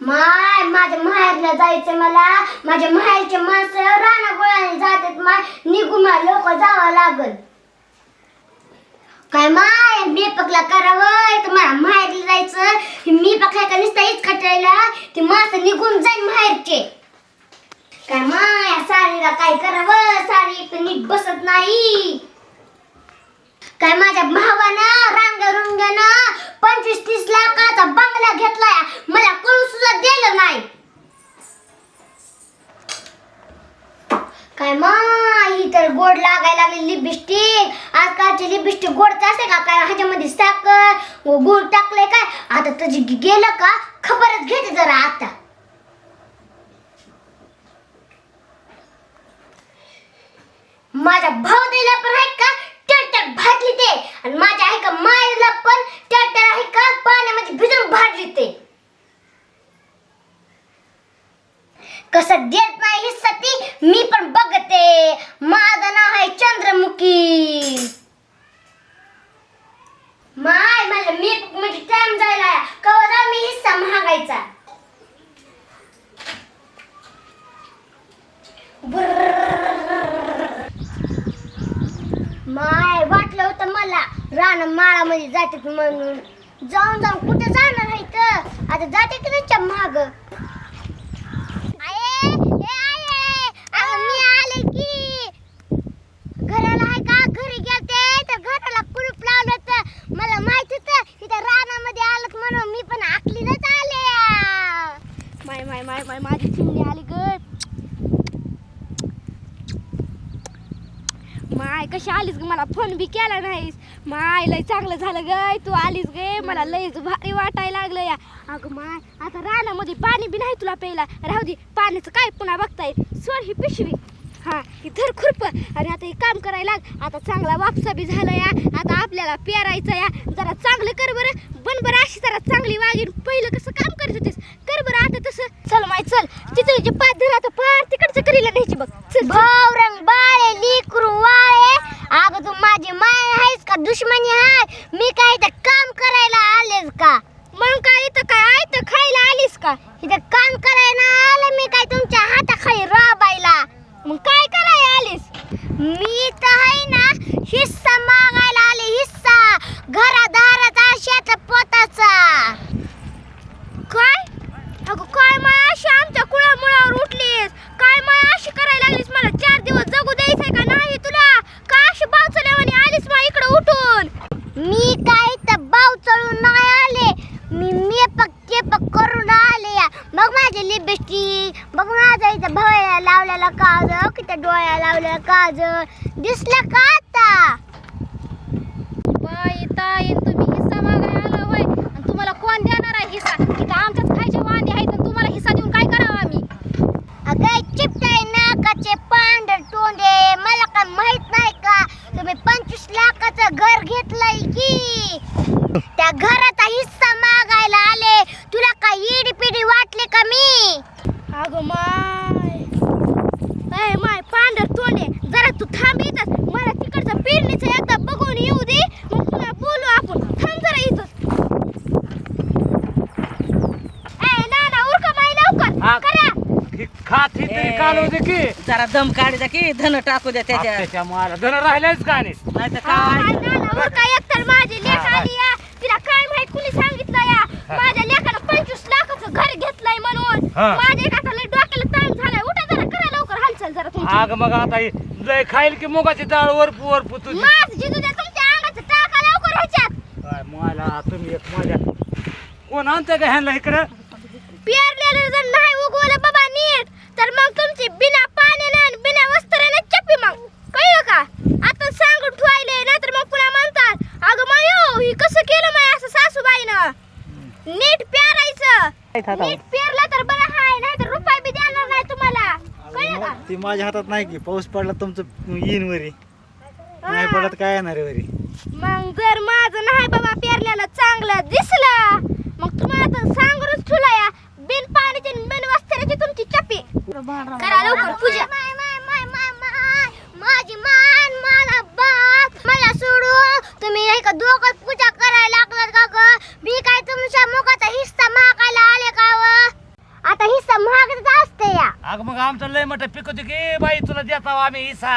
माय माझ्या माहेरला जायचं मला. माझ्या माहेरचे माणसं राणा गोळ्याने जातात माय. निघू माय लोक जावं लागल. काय माय मी पकला करावं? तर मला माहेरला जायचं. मी पकला का नुसतं हीच खटायला. ती माणसं निघून जाईल माहेरचे. काय माय सारीला काय करावं? सारी इथं तर नीट बसत नाही. काय माझ्या भावानं रांग रुंगानं पंचवीस तीस लाखाचा बंगला घेतलाय. मला कळू सुद्धा दिलं नाही. काय माय ही तर गोड लागायला लागली लिपस्टिक आजकालची लिपस्टिक गोडच असते का? काय ह्याच्यामध्ये साखर व गुळ टाकले काय? आता तुझी गेलं का? खबरच घेते जरा आता. भाव भाऊ पण आहे का? पाण्यात भाजली ते. आणि माझ्या आहे का मायला पण त्या आहे का पाण्यामध्ये भिजून भाजली ते. कसं देत नाही ही सती मी पण बघते. माझं नाव आहे चंद्रमुखी. माय मला मी म्हणजे टाइम जायला कवा जाऊ मी हिस्सा महागायचा. माय वाटलं होतं मला रान माळामध्ये जाते म्हणून. जाऊन जाऊन कुठे जाणार आहे तर आता जाते की नाही माग मी आले की घराला आहे का घरी गेलते तर घराला कुलूप लावलं तर मला माहीत होतं इथं रानामध्ये आलं म्हणून मी पण आकलीनच आले माय माय माय माय माझी चिमणी आली ग माय कशी आलीस ग? मला फोन बी केला नाहीस. माय लय चांगलं झालं ग. तू आलीस गे. मला लयच भारी वाटायला लागलं या. अगं माय आता रानामध्ये पाणी बी नाही तुला प्यायला. राहू दे पाण्याचं काय पुन्हा बघताय? सोड ही पिशवी. हा ही धर खुरप. आणि आता हे काम करायला लाग. आता चांगला वापसा बी झाला या. आता आपल्याला पेरायचं या. जरा चांगलं कर बरं. बन बरं अशी जरा चांगली वागीन पहिलं कसं काम करत होतीस? कर बरं आता तसं. चल माय चल. तिथं जे पाच धर आता पार तिकडचं करीला न्यायची बघ. चल भावरंग बाळे लिकरू वाळे अगं तू माझी माय आहेस का? दुश्मनी आहे मी काय इथं काम करायला आलेस का? मग काय इथं काय आहे तर खायला आलीस का? इथं काम करायला आलं मी काय तुमच्या हाताखाली राबायला? मग काय करायला आलीस? मी तर आहे ना हिस्सा समा आले हिस्सा घरादाराचा शेत पोताचा काय अगं काय माय अशी आमच्या कुळामुळावर उठलीस काय माय अशी करायला लागलीस मला चार दिवस जगू द्यायचंय का नाही तुला का अशी बावचल्यावानी आलीस मा इकडे उठून मी काय तर बाव चढून नाही आले मी मेपक केपक करून आले या मग माझे लिपस्टिक बघ माझा इथं भवळ्या लावलेला काज किती डोळ्या लावलेला काज दिसलं का आता? बाई ताई तुम्ही हिस्सा मागायला आलो होय. आणि तुम्हाला कोण देणार आहे हिस्सा? इथं आमच्याच खायचे वांदे आहेत आणि तुम्हाला हिस्सा देऊन काय करावं आम्ही अगं चिपटाय नाकाचे पांढर तोंडे मला काय माहीत नाही का तुम्ही पंचवीस लाखाचं घर घेतलंय की त्या घराचा हिस्सा मागायला आले तुला काय इडी पिडी वाटले का मी अगं माय ए माय पांढर तोंडे जरा तू थांब इथंच मला तिकडचं पेरणीचं एकदा बघून येऊ दे मग पुन्हा बोलू आपण थांब जरा इथंच ए नाना उरका माय लवकर हा. करा ही खात ही तरी दे की. जरा दम काढी द्या की धन टाकू द्या त्याच्या. त्याच्या मला धन राहिलाच का नाही? नाही तर काय? नाना उरका एकतर माझी लेख. आली या. तिला काय माहीत कुणी सांगितलं या? माझ्या लेखानं पंचवीस लाखाचं घर घेतलंय म्हणून. हा. माझ्या एका डोक्याला ताण झालाय. उठा जरा करा लवकर हालचाल जरा तुमची. आग मग आता ही लय खाईल की मुगाची डाळ वरपू वरपू तुझी? माझ जिजू द्या तुमच्या अंगाचं टाका लवकर ह्याच्यात. काय मला तुम्ही एक माझ्या कोण आणतं का ह्यांना इकडं? पेरलेलं जर नाही उगवलं बाबा नीट. तर मग तुमची बिना पाण्यानं आणि बिना वस्त्रानं चप्पी मग. कळलं का? आता सांगून ठेवायले नाहीतर मग पुन्हा म्हणतात अगं मायो ही कसं केलं माय असं सासूबाईनं? नीट पेरायचं नीट पेरलं तर बरं हाय नाही तर रुपये बी देणार नाही तुम्हाला. कळलं का? ती माझ्या हातात नाही की पाऊस पडला तुमचं येईन वरी. नाही पडत काय येणार वरी. मग जर माझं नाही बाबा पेरलेलं चांगलं दिसलं मग तुम्हाला तर सांगूनच ठुला या बिन पाण्याची बिन वस्त्राची तुमची चप्पी. करा लवकर पूजा. माझी मान मला बाप. मला सोडून तुम्ही नाही का दोघं पूजा करायला लागलात का ग? मी काय तुमच्या मुखाचा हिस्सा मागायला आले का व? अगं मग आमचं लय मोठं पिक होते की? बाई तुला देता आम्ही इसा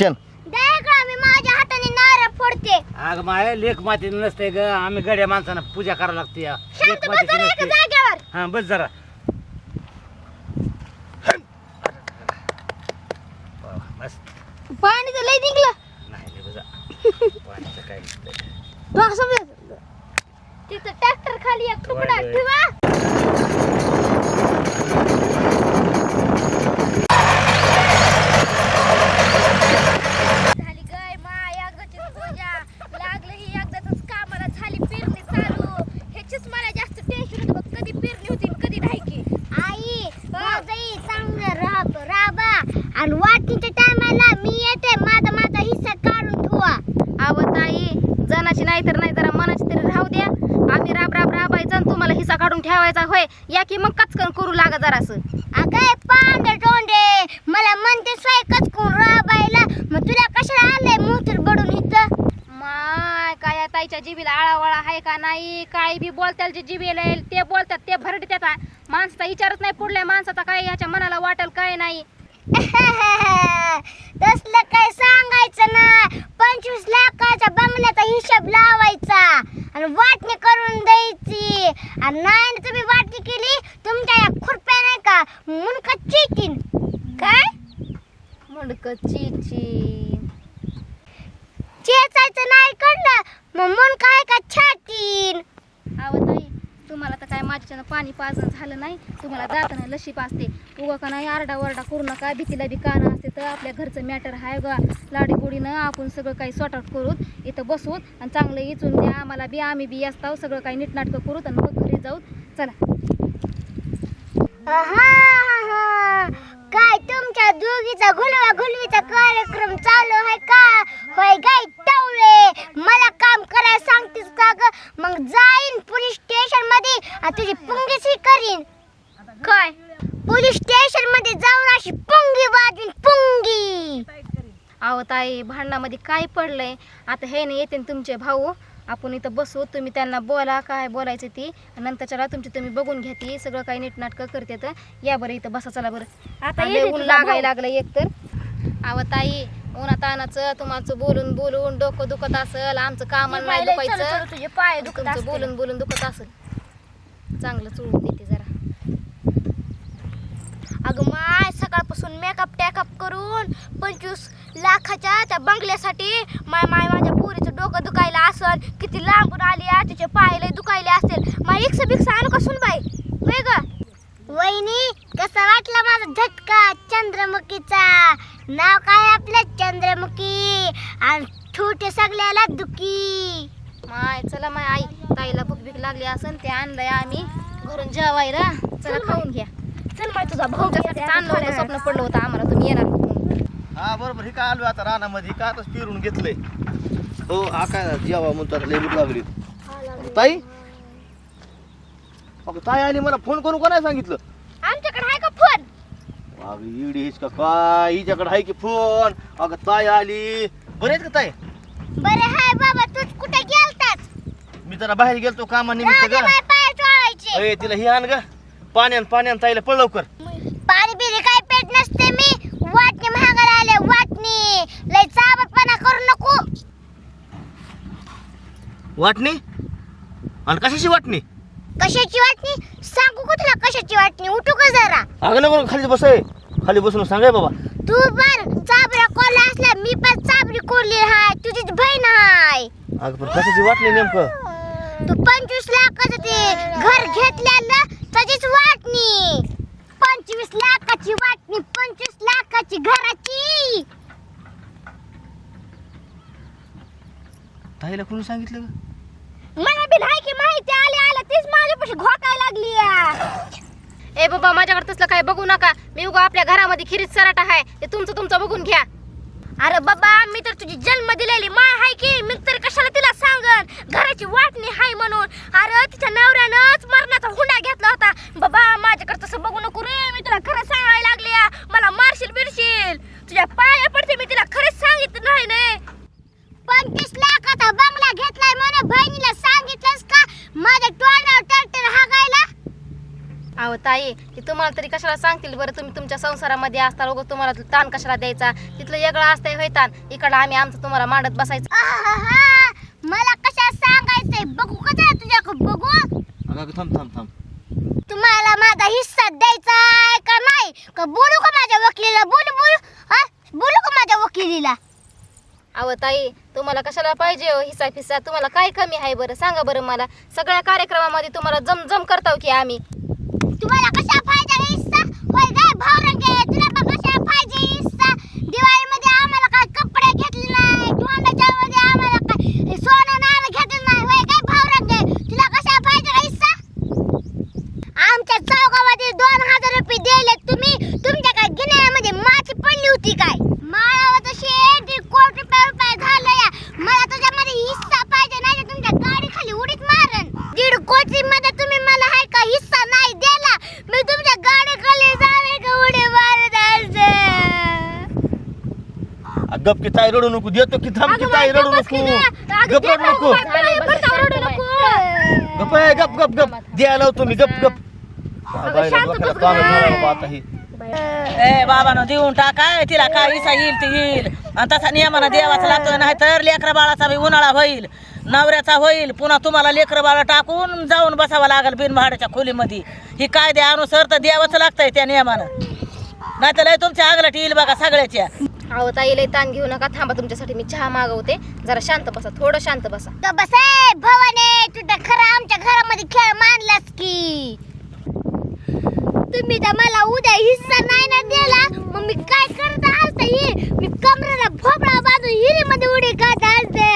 दयाकडे मी माझ्या हाताने नारळ फोडते. अगं माय लेख माती नसते ग. आम्ही गड्या माणसानं पूजा करायला लागते या. शांत लेक बस जरा एका नसते जागेवर. हा बस जरा बस पाणी तर लय निघलं नाही रे बजा पाण्याचं काय नसतंय. तू असं समज तिथं ट्रॅक्टर खाली एक तुकडा वय, वय. ठेवा झाली गाय मा एकदाची पूजा लागलं ही एकदाच कामाला झाली पेरणी चालू ह्याचीच मला जास्त टेन्शन होतं बघ कधी पेरणी होती आणि कधी नाही की आई माझाही चांगलं राब राबा आणि वाटणीच्या टायमाला मी येते माझा माझा हिस्सा काढून ठेवा आवत आई जनाची नाही तर नाही जरा मनाची तरी राहू द्या आम्ही राब राब राबायचं हिस्सा काढून ठेवायचा होय या की मग कचकन करू लागा जरासं. अगं पांढरे तोंडे. मला म्हणते स्वयंकच कोण राबायला. मग तुला कशाला आलंय मोटर बडून इथं? माय काय या ताईच्या जिबीला आळावळा आहे का नाही? काय बी बोलताल जे जिबीला येईल ते बोलतात ते भरडी त्याचा. माणसाचा विचारच नाही पुढल्या माणसाचा काय याच्या मनाला वाटेल काय नाही तसलं काय सांगायचं ना पंचवीस लाखाच्या बंगल्याचा हिशोब लावायचा आणि वाटणी करून द्यायची आणि नाही ना तुम्ही वाटणी केली तुमच्या या खुरप्या नाही का मुनका चिटीन काय मुंडक चिची चेचायचं नाही कळलं मग मुनका आहे का छाटीन आवत आई तुम्हाला तर काय माझ्याच्यानं पाणी पाजणं झालं नाही तुम्हाला जाताना लशी पाजते उगा का नाही आरडा वरडा करू नका भीतीला बी कान असते. तर आपल्या घरचं मॅटर आहे गा. लाडीगुडीनं आपण सगळं काही सॉर्ट आउट करूत इथं बसूत आणि चांगलं इचून द्या. आम्हाला बी आम्ही बी असताव सगळं काही नीटनाटकं करूत आणि मग घरी जाऊ चला. काय तुमच्या दोघीचा गुलवा गुलवीचा काय चालू आहे का होय गाय टवळे मला काम करायला सांगतेस का ग मग जाईन पोलीस स्टेशनमध्ये आणि तुझी पुंगीची करीन काय पोलीस स्टेशनमध्ये जाऊन अशी पुंगी वाजवीन पुंगी ताई भांडणामध्ये काय पडलंय आता हे नाही येते तुमचे भाऊ. आपण इथं बसू तुम्ही त्यांना बोला काय बोलायचं ती. नंतरच्याला तुमची तुम्ही बघून घ्या ती. सगळं काही नीटनाटकं करते तर. या बरं इथं बसा चला बरं. आता ऊन लागायला लागलं एक तर. अहो ताई उन्हा तानाचं तुम्हाला बोलून बोलून डोकं दुखत असेल आमचं कामाला नाही दुखायचं. तुझे पाय तुमचं बोलून बोलून दुखत असेल. चांगलं चोळून देते जरा. अगं माय सकाळपासून मेकअप टॅकअप करून पंचवीस लाखाच्या त्या बंगल्यासाठी माय माय माझ्या पोरीचं डोकं दुखायला असल किती लांबून आली आ, तिचे पाय लय दुखायले असेल. माय इक्स बिक्स आणू का बाई? होय ग? वहिनी कसा वाटला माझा झटका चंद्रमुखीचा? नाव काय आपलं चंद्रमुखी? आणि छोटे सगळ्याला दुखी. माय चला माय आई ताईला भूक भीक लागली असन ते आणलंय आम्ही. घरून जेवायला. चला खाऊन घ्या. चल माय तुझा भाऊ तुमच्यासाठी आणलं होतं स्वप्न पडलं होतं आम्हाला तुम्ही येणार. हा बरोबर. हे काय आलो आता रानामध्ये? का आताच पिरून घेतलंय? हो हा काय जेवा म्हणतो आता लागली. ताई? अगं ताई आली मला फोन करून कोणाला सांगितलं? आमच्याकडे आहे का फोन? अगं इडी हेच का काय? हिच्याकडे आहे की फोन? अगं ताई आली. बरे आहेत का ताई? बरे हाय बाबा तूच कुठे गेलतास? मी जरा बाहेर गेलतो कामानिमित्त राजा ग. बाय पाय चोळायचे. अय तिला ही आण ग. पाण्यान पाण्यान ताईला पळ लवकर पाणी बिरी काय पेट नसते मी वाटणी महागाला आले वाटणी लय चाबटपणा करू नको. वाटणी? आणि कशाची वाटणी? कशाची वाटणी? सांगू का तुला कशाची वाटणी? उठू का जरा? अगं नको खाली बस खाली बसून सांगाय बाबा. तू पण चाबऱ्या कोरल्या असल्या मी पण चाबरी कोरली हाय. तुझीच बहीण हाय. अगं पण कशाची वाटणी नेमकं? तू पंचवीस लाखाचं ते घर घेतल्यानं त्याचीच वाटणी. पंचवीस लाखाची वाटणी पंचवीस लाखाची घराची. ताईला कोणी सांगितलं ग मला बी नाही की माहिती. आली आला तीच माझ्यापाशी घोकाय लागली या. ए बाबा माझ्याकडे तसलं काय बघू नका. मी उगा आपल्या घरामध्ये खिरीच सराटा आहे. ते तुमचं तुमचं बघून घ्या. अरे बाबा मी तर तुझी जन्म दिलेली. माय हाय की? मी तर कशाला तिला सांगन? घराची वाटणी हाय म्हणून. अरे तिच्या नवऱ्यानंच मरणाचा हुंडा घेतला होता बाबा माझ्याकडे तसं बघू नको रे मी तुला खरं सांगायला लागली आ. मला मारशील बिरशील तुझ्या पाया पडते मी तिला खरंच सांगितलं नाही ने पंचवीस लाखाचा बंगला घेतलाय म्हणे बहिणीला सांगितलंस का माझ्या तोंडावर ट्रॅक्टर हागायला अहो ताई ती तुम्हाला तरी कशाला सांगतील बरं तुम्ही तुमच्या संसारामध्ये असता लोक तुम्हाला ताण कशाला द्यायचा? तिथलं वेगळं असतंय होय ताण. इकडं आम्ही आमचं तुम्हाला मांडत बसायचं. आहाहा, मला कशा सांगायचंय? बघू कशा तुझ्याकडे बघू? अगं थांब थांब थांब. तुम्हाला माझा हिस्सा द्यायचा आहे का नाही? का बोलू का माझ्या वकिलीला? बोलू बोलू. हा? बोलू का माझ्या वकिलीला? अहो ताई तुम्हाला कशाला पाहिजे हो हिस्सा फिस्सा तुम्हाला काय कमी आहे बरं? सांगा बरं मला. सगळ्या कार्यक्रमामध्ये तुम्हाला जमजम करताव की आम्ही. तुम्हाला कशा फायदा हिस्सा? होय काय? भावरंगे तुला का कशा फायदे हिस्सा? दिवाळीमध्ये आम्हाला काय कपडे घेतले नाही तोंडाच्या मध्ये आम्हाला काय सोनं नाणं घेतलं नाही होय काय भावरंगे तुला कशा फायदा हिस्सा? आमच्या चौकामध्ये दोन हजार रुपये दिले तुम्ही. तुमच्या काय गिन्यामध्ये माती पडली होती काय माळावर तशी दीड कोटी रुपये रुपये झालं या मला तुझ्यामध्ये हिस्सा पाहिजे नाही तर तुमच्या गाडी खाली उडीत मारन दीड कोटी मध्ये तुम्ही मला हाय का हिस्सा नाही दिला मी तुमच्या गाडी खाली जावे का उडी मारत आ, गप की ताई रडू नको देतो की थांब की ताई रडू नको. गप रडू नको. गप आहे, गप गप गप द्यायला लावतो मी गप गप. हे ए बाबानं देऊन टाकाय तिला काय इसा येईल ते येईल. आणि तसा नियमानं देवाचा लागतो नाही तर लेकरा बाळाचा बी उन्हाळा होईल नवऱ्याचा होईल. पुन्हा तुम्हाला लेकरं बाळा टाकून जाऊन बसावं लागेल बिनभाड्याच्या खोलीमध्ये. ही कायद्यानुसार तर द्यावंच लागतंय त्या नियमानं. नाही तर लय तुमच्या आगलाट येईल बघा सगळ्याच्या. अहो ताईला ताण घेऊ नका. थांबा तुमच्यासाठी मी चहा मागवते. जरा शांत बसा थोडं शांत बसा. तो बस भवाने तू तर खरं आमच्या घरामध्ये खेळ मानलास की. तुम्ही तर मला उद्या हिस्सा नाही ना दिला. मग मी काय करत असते मी कमरेला भोपळा बाजू हिरी मध्ये उडी काढत असते.